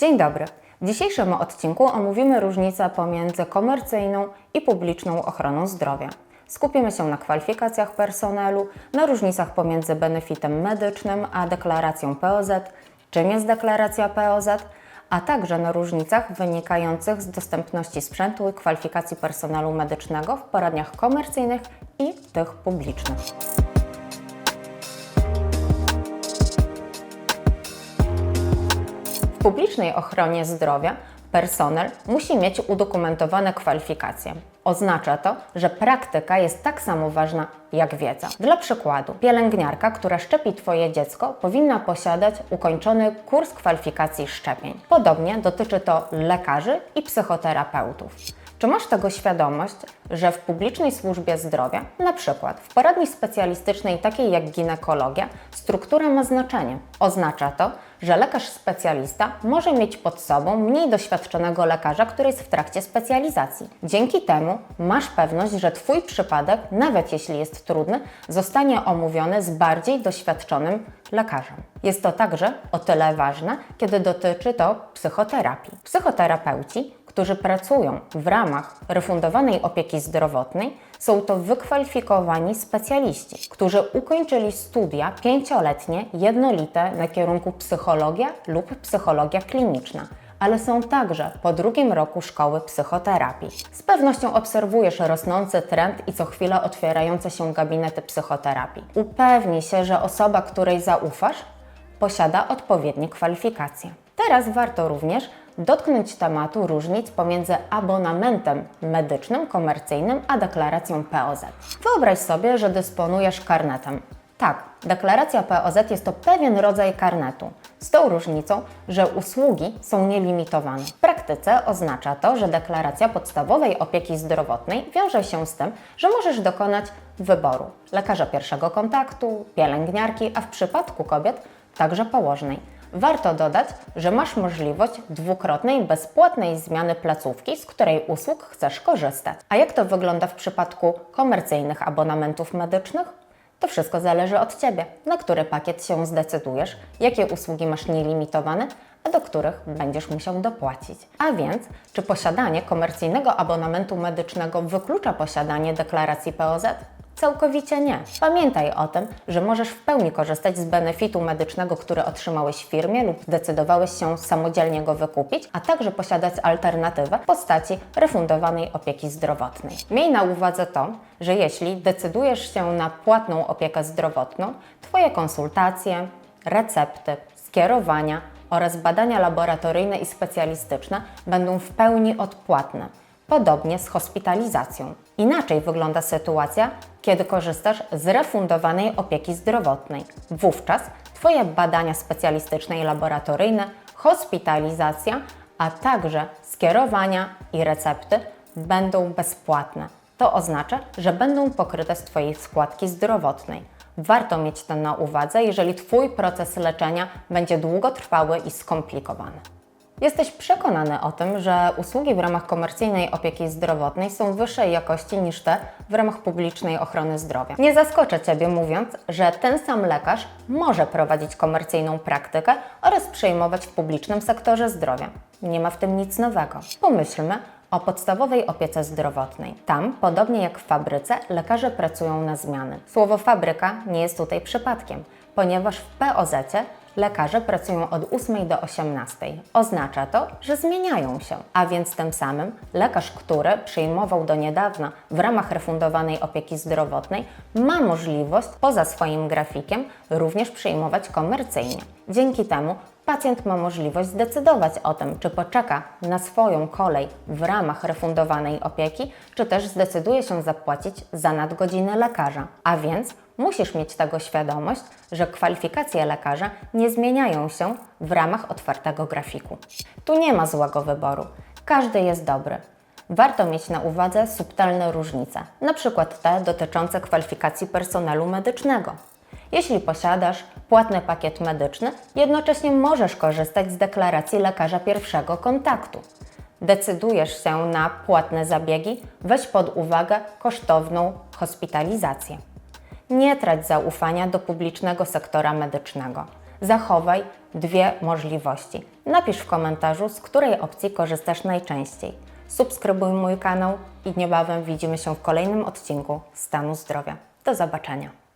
Dzień dobry. W dzisiejszym odcinku omówimy różnicę pomiędzy komercyjną i publiczną ochroną zdrowia. Skupimy się na kwalifikacjach personelu, na różnicach pomiędzy benefitem medycznym a deklaracją POZ, czym jest deklaracja POZ, a także na różnicach wynikających z dostępności sprzętu i kwalifikacji personelu medycznego w poradniach komercyjnych i tych publicznych. W publicznej ochronie zdrowia personel musi mieć udokumentowane kwalifikacje. Oznacza to, że praktyka jest tak samo ważna jak wiedza. Dla przykładu, pielęgniarka, która szczepi Twoje dziecko, powinna posiadać ukończony kurs kwalifikacji szczepień. Podobnie dotyczy to lekarzy i psychoterapeutów. Czy masz tego świadomość, że w publicznej służbie zdrowia, na przykład w poradni specjalistycznej takiej jak ginekologia, struktura ma znaczenie? Oznacza to, że lekarz specjalista może mieć pod sobą mniej doświadczonego lekarza, który jest w trakcie specjalizacji. Dzięki temu masz pewność, że Twój przypadek, nawet jeśli jest trudny, zostanie omówiony z bardziej doświadczonym lekarzem. Jest to także o tyle ważne, kiedy dotyczy to psychoterapii. Psychoterapeuci którzy pracują w ramach refundowanej opieki zdrowotnej, są to wykwalifikowani specjaliści, którzy ukończyli studia pięcioletnie, jednolite na kierunku psychologia lub psychologia kliniczna ale są także po drugim roku szkoły psychoterapii. Z pewnością obserwujesz rosnący trend i co chwilę otwierające się gabinety psychoterapii. Upewnij się, że osoba, której zaufasz, posiada odpowiednie kwalifikacje. Teraz warto również dotknąć tematu różnic pomiędzy abonamentem medycznym, komercyjnym, a deklaracją POZ. Wyobraź sobie, że dysponujesz karnetem. Tak, deklaracja POZ jest to pewien rodzaj karnetu, z tą różnicą, że usługi są nielimitowane. W praktyce oznacza to, że deklaracja podstawowej opieki zdrowotnej wiąże się z tym, że możesz dokonać wyboru lekarza pierwszego kontaktu, pielęgniarki, a w przypadku kobiet także położnej Warto dodać, że masz możliwość dwukrotnej bezpłatnej zmiany placówki, z której usług chcesz korzystać. A jak to wygląda w przypadku komercyjnych abonamentów medycznych? To wszystko zależy od Ciebie, na który pakiet się zdecydujesz, jakie usługi masz nielimitowane, a do których będziesz musiał dopłacić. A więc, czy posiadanie komercyjnego abonamentu medycznego wyklucza posiadanie deklaracji POZ? Całkowicie nie. Pamiętaj o tym, że możesz w pełni korzystać z benefitu medycznego, który otrzymałeś w firmie lub zdecydowałeś się samodzielnie go wykupić, a także posiadać alternatywę w postaci refundowanej opieki zdrowotnej. Miej na uwadze to, że jeśli decydujesz się na płatną opiekę zdrowotną, Twoje konsultacje, recepty, skierowania oraz badania laboratoryjne i specjalistyczne będą w pełni odpłatne. Podobnie z hospitalizacją. Inaczej wygląda sytuacja, kiedy korzystasz z refundowanej opieki zdrowotnej. Wówczas Twoje badania specjalistyczne i laboratoryjne, hospitalizacja, a także skierowania i recepty będą bezpłatne. To oznacza, że będą pokryte z Twojej składki zdrowotnej. Warto mieć to na uwadze, jeżeli Twój proces leczenia będzie długotrwały i skomplikowany. Jesteś przekonany o tym, że usługi w ramach komercyjnej opieki zdrowotnej są wyższej jakości niż te w ramach publicznej ochrony zdrowia. Nie zaskoczę Ciebie mówiąc, że ten sam lekarz może prowadzić komercyjną praktykę oraz przejmować w publicznym sektorze zdrowia. Nie ma w tym nic nowego. Pomyślmy o podstawowej opiece zdrowotnej. Tam, podobnie jak w fabryce, lekarze pracują na zmiany. Słowo fabryka nie jest tutaj przypadkiem, ponieważ w POZ lekarze pracują od 8 do 18. Oznacza to, że zmieniają się, a więc tym samym lekarz, który przyjmował do niedawna w ramach refundowanej opieki zdrowotnej, ma możliwość poza swoim grafikiem również przyjmować komercyjnie. Dzięki temu pacjent ma możliwość zdecydować o tym, czy poczeka na swoją kolej w ramach refundowanej opieki, czy też zdecyduje się zapłacić za nadgodziny lekarza. A więc musisz mieć tego świadomość, że kwalifikacje lekarza nie zmieniają się w ramach otwartego grafiku. Tu nie ma złego wyboru. Każdy jest dobry. Warto mieć na uwadze subtelne różnice, przykład te dotyczące kwalifikacji personelu medycznego. Jeśli posiadasz płatny pakiet medyczny, jednocześnie możesz korzystać z deklaracji lekarza pierwszego kontaktu. Decydujesz się na płatne zabiegi, weź pod uwagę kosztowną hospitalizację. Nie trać zaufania do publicznego sektora medycznego. Zachowaj dwie możliwości. Napisz w komentarzu, z której opcji korzystasz najczęściej. Subskrybuj mój kanał i niebawem widzimy się w kolejnym odcinku Stanu Zdrowia. Do zobaczenia.